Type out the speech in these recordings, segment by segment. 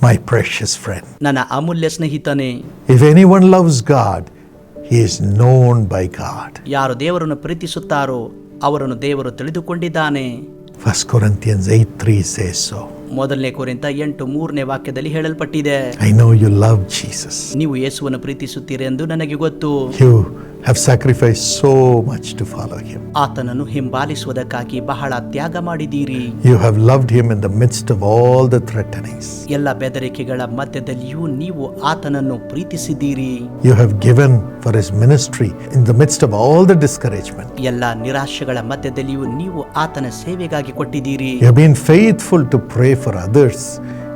my precious friend. ನನ್ನ ಅಮೂಲ್ಯ ಸ್ನೇಹಿತನೇ If anyone loves God, he is known by God. ಯಾರು ದೇವರನ್ನು ಪ್ರೀತಿಸುತ್ತಾರೋ ಅವರನ್ನು ದೇವರು ತಿಳಿದುಕೊಂಡಿದ್ದಾನೆ 1 Corinthians 8 3 says so. ಮೊದಲನೇ ಕುರಿತ ಎಂಟು ಮೂರನೇ ವಾಕ್ಯದಲ್ಲಿ ಹೇಳಲ್ಪಟ್ಟಿದೆ I know you love Jesus. ನೀವು ಯೇಸುವನ್ನು ಪ್ರೀತಿಸುತ್ತೀರಿ ಎಂದು ನನಗೆ ಗೊತ್ತು You have sacrificed so much to follow him. ಆತನನ್ನು ಹಿಂಬಾಲಿಸುವುದಕ್ಕಾಗಿ ಬಹಳ ತ್ಯಾಗ ಮಾಡಿದ್ದೀರಿ You have loved him in the midst of all the threatenings. ಎಲ್ಲ ಬೆದರಿಕೆಗಳ ಮಧ್ಯದಲ್ಲಿಯೂ ನೀವು ಆತನನ್ನು ಪ್ರೀತಿಸಿದ್ದೀರಿ You have given for his ministry in the midst of all the discouragement. ಎಲ್ಲ ನಿರಾಶೆಗಳ ಮಧ್ಯದಲ್ಲಿಯೂ ನೀವು ಆತನ ಸೇವೆಗಾಗಿ ಕೊಟ್ಟಿದ್ದೀರಿ You have been faithful to pray for others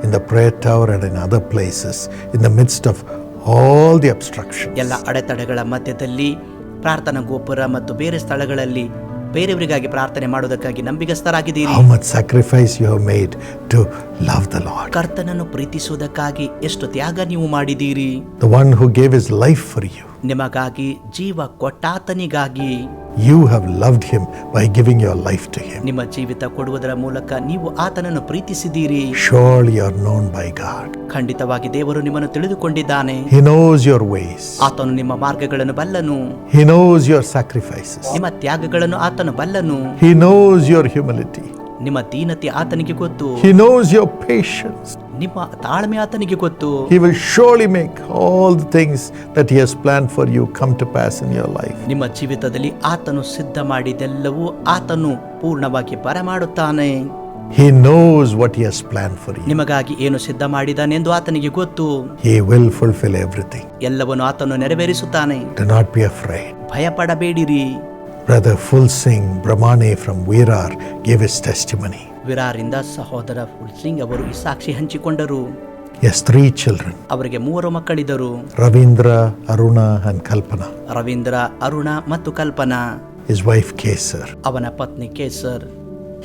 in the prayer tower and in other places in the midst of all the obstruction ಎಲ್ಲ ಅಡೆತಡೆಗಳ ಮಧ್ಯದಲ್ಲಿ ಪ್ರಾರ್ಥನಾ ಗೋಪುರ ಮತ್ತು ಬೇರೆ ಸ್ಥಳಗಳಲ್ಲಿ ಬೇರೆಯವರಿಗಾಗಿ ಪ್ರಾರ್ಥನೆ ಮಾಡುವುದಕ್ಕಾಗಿ ನಂಬಿಗಸ್ತರಾಗಿದ್ದೀರಿ. How much sacrifice you have made to love the lord ಕರ್ತನನ್ನು ಪ್ರೀತಿಸುವುದಕ್ಕಾಗಿ ಎಷ್ಟು ತ್ಯಾಗ ನೀವು ಮಾಡಿದ್ದೀರಿ. The one who gave his life for you ನಿಮಗಾಗಿ ಜೀವ ಕೊಟ್ಟಾತನಿಗಾಗಿ You have loved him by giving your life to him. ನಿಮ್ಮ ಜೀವಿತ ಕೊಡುವುದರ ಮೂಲಕ ನೀವು ಆತನನ್ನು ಪ್ರೀತಿಸಿದ್ದೀರಿ Surely you are known by God. ಖಂಡಿತವಾಗಿ ದೇವರು ನಿಮ್ಮನ್ನು ತಿಳಿದುಕೊಂಡಿದ್ದಾನೆ He knows your ways. ಆತನು ನಿಮ್ಮ ಮಾರ್ಗಗಳನ್ನು ಬಲ್ಲನು He knows your sacrifices. ನಿಮ್ಮ ತ್ಯಾಗಗಳನ್ನು ಆತನು ಬಲ್ಲನು He knows your humility. ನಿಮ್ಮ ದೀನತೆ ಆತನಿಗೆ ಗೊತ್ತು He knows your patience. ನಿಮ್ಮ ತಾಳ್ಮೆ ಆತನಿಗೆ ಗೊತ್ತು he will surely make all the things that he has plan for you come to pass in your life ನಿಮ್ಮ ಜೀವಿತದಲ್ಲಿ ಆತನು ಸಿದ್ಧ ಮಾಡಿದೆಲ್ಲವೂ ಆತನು ಪೂರ್ಣವಾಗಿ ಬರಮಾಡುತ್ತಾನೆ He knows what He has planned for you. ನಿಮಗಾಗಿ ಏನು ಸಿದ್ಧ ಮಾಡಿದ್ದಾನೆಂದು ಆತನಿಗೆ ಗೊತ್ತು He will fulfill everything. ಎಲ್ಲವನ್ನು ಆತನು ನೆರವೇರಿಸುತ್ತಾನೆ Do not be afraid. ಭಯಪಡಬೇಡಿರಿ Brother Full Singh Brahmane from Virar gave his testimony. ವಿರಾರಿಂದ ಸಹೋದರ ಫುಲ್ ಸಿಂಗ್ ಅವರು ಈ ಸಾಕ್ಷಿ ಹಂಚಿಕೊಂಡರು. ಎಸ್ ತ್ರೀ ಚಿಲ್ಡ್ರನ್ ಅವರಿಗೆ ಮೂವರು ಮಕ್ಕಳಿದ್ದರು. ರವೀಂದ್ರ ಅರುಣ ಅಂಡ್ ಕಲ್ಪನಾ. ರವೀಂದ್ರ ಅರುಣ ಮತ್ತು ಕಲ್ಪನಾ. Is wife Kesar. ಅವನ ಪತ್ನಿ Kesar.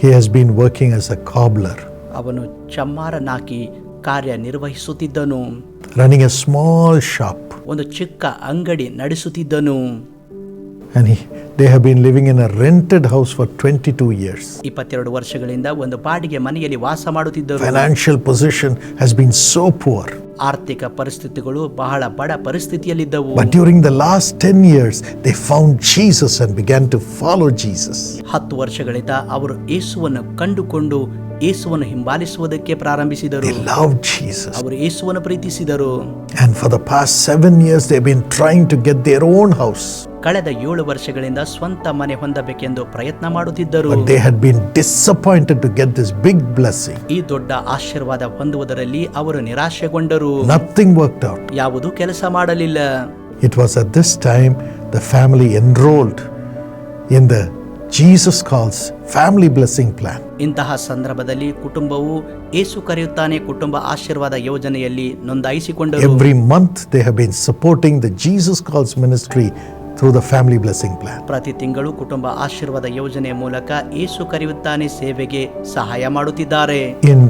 He has been working as a cobbler ಅವನು ಚಮ್ಮಾರನಾಕಿ ಕಾರ್ಯನಿರ್ವಹಿಸುತ್ತಿದ್ದನು. ರನ್ನಿಂಗ್ ಎ ಸ್ಮಾಲ್ ಶಾಪ್ ಒಂದು ಚಿಕ್ಕ ಅಂಗಡಿ ನಡೆಸುತ್ತಿದ್ದನು. And he, they have been living in a rented house for 22 years. ಇಪ್ಪತ್ತೆರಡು ವರ್ಷಗಳಿಂದ ಒಂದು ಬಾಡಿಗೆ ಮನೆಯಲ್ಲಿ ವಾಸ ಮಾಡುತ್ತಿದ್ದರು Financial position has been so poor. ಆರ್ಥಿಕ ಪರಿಸ್ಥಿತಿಗಳು ಬಹಳ ಬಡ ಪರಿಸ್ಥಿತಿಯಲ್ಲಿದ್ದವು But during the last 10 years, they found Jesus and began to follow Jesus. ಹತ್ತು ವರ್ಷಗಳಿಂದ ಅವರು ಯೇಸುವನ್ನು ಕಂಡುಕೊಂಡು ಯೇಸುವನ್ನು ಹಿಂಬಾಲಿಸುವುದಕ್ಕೆ ಪ್ರಾರಂಭಿಸಿದರು They loved Jesus. ಅವರು ಯೇಸುವನ್ನು ಪ್ರೀತಿಸಿದರು And for the past seven years, they've been trying to get their own house. ಕಳೆದ ಏಳು ವರ್ಷಗಳಿಂದ ಸ್ವಂತ ಮನೆ ಹೊಂದಬೇಕೆಂದು ಪ್ರಯತ್ನ ಮಾಡುತ್ತಿದ್ದರು But they had been disappointed to get this big blessing. ಈ ದೊಡ್ಡ ಆಶೀರ್ವಾದ ಹೊಂದುವುದರಲ್ಲಿ ಅವರು ನಿರಾಶೆಗೊಂಡರು Nothing worked out. ಯಾವುದೂ ಕೆಲಸ ಮಾಡಲಿಲ್ಲ It was at this time the family enrolled in the Jesus Calls Family Blessing Plan. ಇಂತಹ ಸಂದರ್ಭದಲ್ಲಿ ಕುಟುಂಬವು ಏಸು ಕರೆಯುತ್ತಾನೆ ಕುಟುಂಬ ಆಶೀರ್ವಾದ ಯೋಜನೆಯಲ್ಲಿ ನೋಂದಾಯಿಸಿಕೊಂಡರು Every month, they have been supporting the Jesus Calls ministry through the family Blessing plan ಪ್ರತಿ ತಿಂಗಳು ಕುಟುಂಬ ಆಶೀರ್ವಾದ ಯೋಜನೆ ಮೂಲಕ ಏಸು ಕರೆಯುತ್ತಾನೆ ಸೇವೆಗೆ ಸಹಾಯ ಮಾಡುತ್ತಿದ್ದಾರೆ.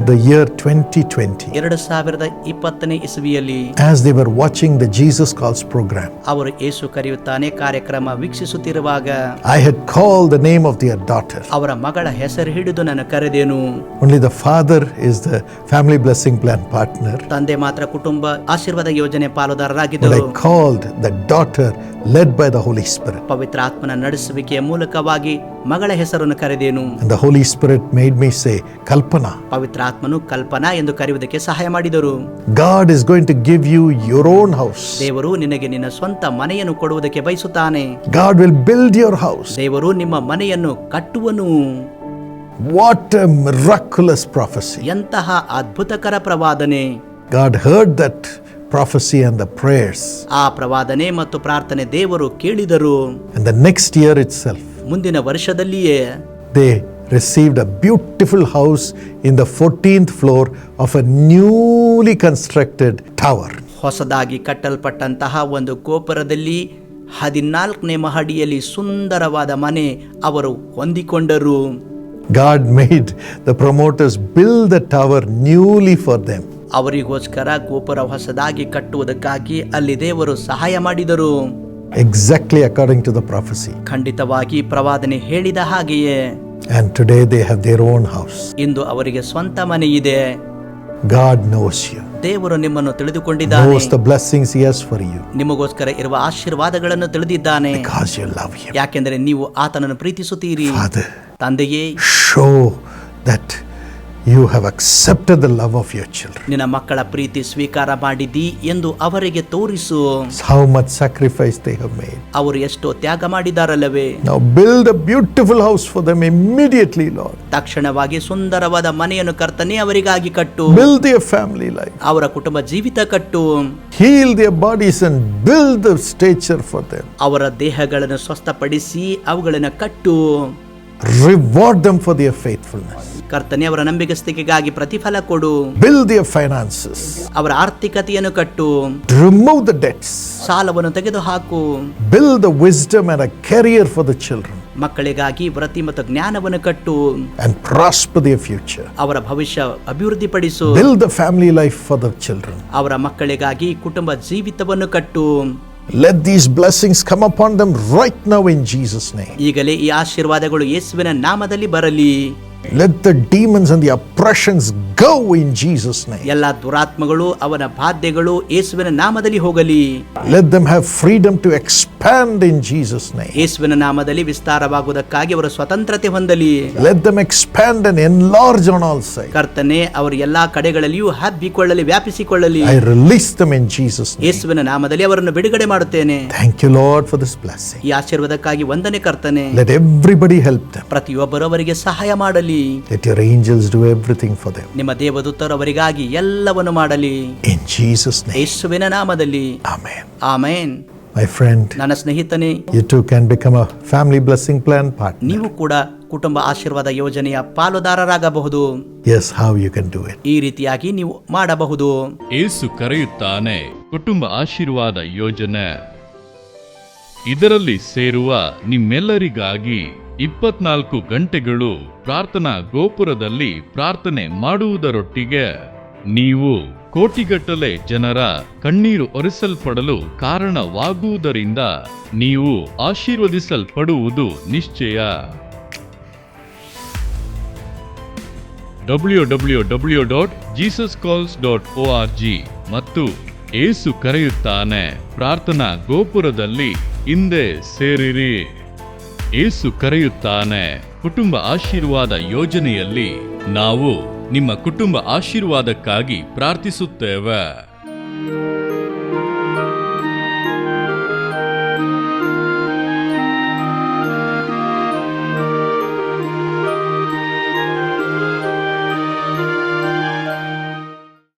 In the year 2020, ಎರಡು ಸಾವಿರದ ಇಪ್ಪತ್ತನೇ ಇಸವಿಯಲ್ಲಿ as they were watching the Jesus Calls program, ಅವರು ಏಸು ಕರೆಯುತ್ತಾನೆ ಕಾರ್ಯಕ್ರಮ ವೀಕ್ಷಿಸುತ್ತಿರುವಾಗ I had called the name of their daughter. ಅವರ ಮಗಳ ಹೆಸರು ಹಿಡಿದು ನಾನು ಕರೆದೇನು Only the father is the Family Blessing Plan partner. ತಂದೆ ಮಾತ್ರ ಕುಟುಂಬ ಆಶೀರ್ವಾದ ಯೋಜನೆ But ಪಾಲುದಾರರಾಗಿದ್ದರು I called the daughter led by the Holy Spirit. ಪವಿತ್ರ ಆತ್ಮನ ನಡೆಸುವಿಕೆಯ ಮೂಲಕವಾಗಿ ಮಗಳ ಹೆಸರನ್ನು ಕರೆದೇನು And the Holy Spirit made me say, Kalpana, ಪವಿತ್ರ ಆತ್ಮನು ಕಲ್ಪನಾ ಎಂದು ಕರೆಯುವುದಕ್ಕೆ ಸಹಾಯ ಮಾಡಿದರು. God is going to give you your own house ದೇವರು ನಿನಗೆ ನಿನ್ನ ಸ್ವಂತ ಮನೆಯನ್ನು ಕೊಡುವುದಕ್ಕೆ ಬಯಸುತ್ತಾನೆ. God will build your house ದೇವರು ನಿಮ್ಮ ಮನೆಯನ್ನು ಕಟ್ಟುವನು. What a miraculous prophecy. ಎಂತಹ ಅದ್ಭುತಕರ ಪ್ರವಾದನೆ. God heard that prophecy and the prayers. ಆ ಪ್ರವಾದನೆ ಮತ್ತು ಪ್ರಾರ್ಥನೆ ದೇವರು ಕೇಳಿದರು. And the next year itself, ಮುಂದಿನ ವರ್ಷದಲ್ಲಿಯೇ. They received a beautiful house in the 14th floor of a newly constructed tower. ಹೊಸದಾಗಿ ಕಟ್ಟಲ್ಪಟ್ಟಂತಹ ಒಂದು ಗೋಪುರದಲ್ಲಿ ಹದಿನಾಲ್ಕನೇ ಮಹಡಿಯಲ್ಲಿ ಸುಂದರವಾದ ಮನೆ ಅವರು ಹೊಂದಿಕೊಂಡರು God made the promoters build the tower newly for them. ಅವರಿಗೋಸ್ಕರ ಗೋಪುರ ಹೊಸದಾಗಿ ಕಟ್ಟುವುದಕ್ಕಾಗಿ ಅಲ್ಲಿ ದೇವರು ಸಹಾಯ ಮಾಡಿದರು exactly according to the prophecy. ಖಂಡಿತವಾಗಿ ಪ್ರವಾದನೆ ಹೇಳಿದ ಹಾಗೆಯೇ And today they have their own house. ಇಂದು ಅವರಿಗೆ ಸ್ವಂತ ಮನೆ ಇದೆ God knows you. ದೇವರು ನಿಮ್ಮನ್ನು ತಿಳಿದುಕೊಂಡಿದ್ದಾನೆ knows the blessings He has for you ನಿಮಗೋಸ್ಕರ ಇರುವ ಆಶೀರ್ವಾದಗಳನ್ನು ತಿಳಿದಿದ್ದಾನೆ because you love Him. ಯಾಕೆಂದರೆ ನೀವು ಆತನನ್ನು ಪ್ರೀತಿಸುತ್ತೀರಿ Father, ತಂದೆಯೇ show that you have accepted the love of your children ನಿನ್ನ ಮಕ್ಕಳ ಪ್ರೀತಿ ಸ್ವೀಕಾರ ಮಾಡಿದಿ ಎಂದು ಅವರಿಗೆ ತೋರಿಸು. How much sacrifice they have made ಅವರು ಎಷ್ಟೋ ತ್ಯಾಗ ಮಾಡಿದಾರಲ್ಲವೇ. Now build a beautiful house for them immediately Lord ತಕ್ಷಣವಾಗಿ ಸುಂದರವಾದ ಮನೆಯನ್ನು ಕರ್ತನೆ ಅವರಿಗಾಗಿ ಕಟ್ಟು. ಬಿಲ್ಡ್ their ಫ್ಯಾಮಿಲಿ ಲೈಫ್ ಅವರ ಕುಟುಂಬ ಜೀವಿತ ಕಟ್ಟು. Heal their bodies and build the stature for them. ಅವರ ದೇಹಗಳನ್ನು ಸ್ವಸ್ಥಪಡಿಸಿ ಅವುಗಳನ್ನು ಕಟ್ಟು. Reward them for their faithfulness. ಕರ್ತನೆ ಅವರ ನಂಬಿಗಸ್ತಿಕೆಗಾಗಿ ಪ್ರತಿಫಲ ಕೊಡು Build their finances. ಅವರ ಆರ್ಥಿಕತೆಯನ್ನು ಕಟ್ಟು Remove the debts. ಸಾಲವನ್ನು ತೆಗೆದುಹಾಕು Build the wisdom and a career for the children ಮಕ್ಕಳಿಗಾಗಿ ವ್ರತಿ ಮತ್ತು ಜ್ಞಾನವನ್ನು ಕಟ್ಟು and prosper their future. ಅವರ ಭವಿಷ್ಯ ಅಭಿವೃದ್ಧಿಪಡಿಸು Build the family life for the children. ಅವರ ಮಕ್ಕಳಿಗಾಗಿ ಕುಟುಂಬ ಜೀವಿತವನ್ನು ಕಟ್ಟು Let these blessings come upon them right now in Jesus' name. ಈಗಲೇ ಈ ಆಶೀರ್ವಾದಗಳು ಯೇಸುವಿನ ನಾಮದಲ್ಲಿ ಬರಲಿ Let the demons and the oppressions go in Jesus name ಎಲ್ಲ ದುರಾತ್ಮಗಳು ಅವನ ಬಾಧ್ಯಗಳು ಯೇಸುವಿನ ನಾಮದಲ್ಲಿ ಹೋಗಲಿ. Let them have freedom to expand in Jesus name ಯೇಸುವಿನ ನಾಮದಲ್ಲಿ ವಿಸ್ತಾರವಾಗುವುದಕ್ಕಾಗಿ ಅವರ ಸ್ವತಂತ್ರತೆ ಹೊಂದಲಿ. Let them expand and enlarge on all side ಕರ್ತನೆ ಅವರು ಎಲ್ಲಾ ಕಡೆಗಳಲ್ಲಿಯೂ ಹಬ್ಬಿಕೊಳ್ಳಲಿ ವ್ಯಾಪಿಸಿಕೊಳ್ಳಲಿ. I release them in Jesus name. ಯೇಸುವಿನ ನಾಮದಲ್ಲಿ ಅವರನ್ನು ಬಿಡುಗಡೆ ಮಾಡುತ್ತೇನೆ. Thank you Lord for this blessing. ಈ ಆಶೀರ್ವಾದಕ್ಕಾಗಿ ವಂದನೆ ಕರ್ತನೆ. Let everybody help them. ಪ್ರತಿಯೊಬ್ಬರು ಅವರಿಗೆ ಸಹಾಯ ಮಾಡಲಿ. Let your angels do everything for them. ನಿಮ್ಮ ದೇವದೂತರು ಅವರಿಗಾಗಿ ಎಲ್ಲವನ್ನು ಮಾಡಲಿ. In Jesus name. ಯೇಸುವಿನ ನಾಮದಲ್ಲಿ. Amen amen. ಮೈ ಫ್ರೆಂಡ್ ನನ್ನ ಸ್ನೇಹಿತನೇ you too can become a family blessing plan part ನೀವು ಕೂಡ ಕುಟುಂಬ ಆಶೀರ್ವಾದ ಯೋಜನೆಯ ಪಾಲುದಾರರಾಗಬಹುದು. S how you can do it ಈ ರೀತಿಯಾಗಿ ನೀವು ಮಾಡಬಹುದು. ಏಸು ಕರೆಯುತ್ತಾನೆ ಕುಟುಂಬ ಆಶೀರ್ವಾದ ಯೋಜನೆ. ಇದರಲ್ಲಿ ಸೇರುವ ನಿಮ್ಮೆಲ್ಲರಿಗಾಗಿ ಇಪ್ಪತ್ನಾಲ್ಕು ಗಂಟೆಗಳು ಪ್ರಾರ್ಥನಾ ಗೋಪುರದಲ್ಲಿ ಪ್ರಾರ್ಥನೆ ಮಾಡುವುದರೊಟ್ಟಿಗೆ ನೀವು ಕೋಟಿಗಟ್ಟಲೆ ಜನರ ಕಣ್ಣೀರು ಒರೆಸಲ್ಪಡಲು ಕಾರಣವಾಗುವುದರಿಂದ ನೀವು ಆಶೀರ್ವದಿಸಲ್ಪಡುವುದು ನಿಶ್ಚಯ. W W W dot Jesus calls dot O R G ಮತ್ತು ಏಸು ಕರೆಯುತ್ತಾನೆ. ಪ್ರಾರ್ಥನಾ ಗೋಪುರದಲ್ಲಿ ಹಿಂದೆ ಸೇರಿರಿ. ಏಸು ಕರೆಯುತ್ತಾನೆ. ಕುಟುಂಬ ಆಶೀರ್ವಾದ ಯೋಜನೆಯಲ್ಲಿ ನಾವು ನಿಮ್ಮ ಕುಟುಂಬ ಆಶೀರ್ವಾದಕ್ಕಾಗಿ ಪ್ರಾರ್ಥಿಸುತ್ತೇವೆ.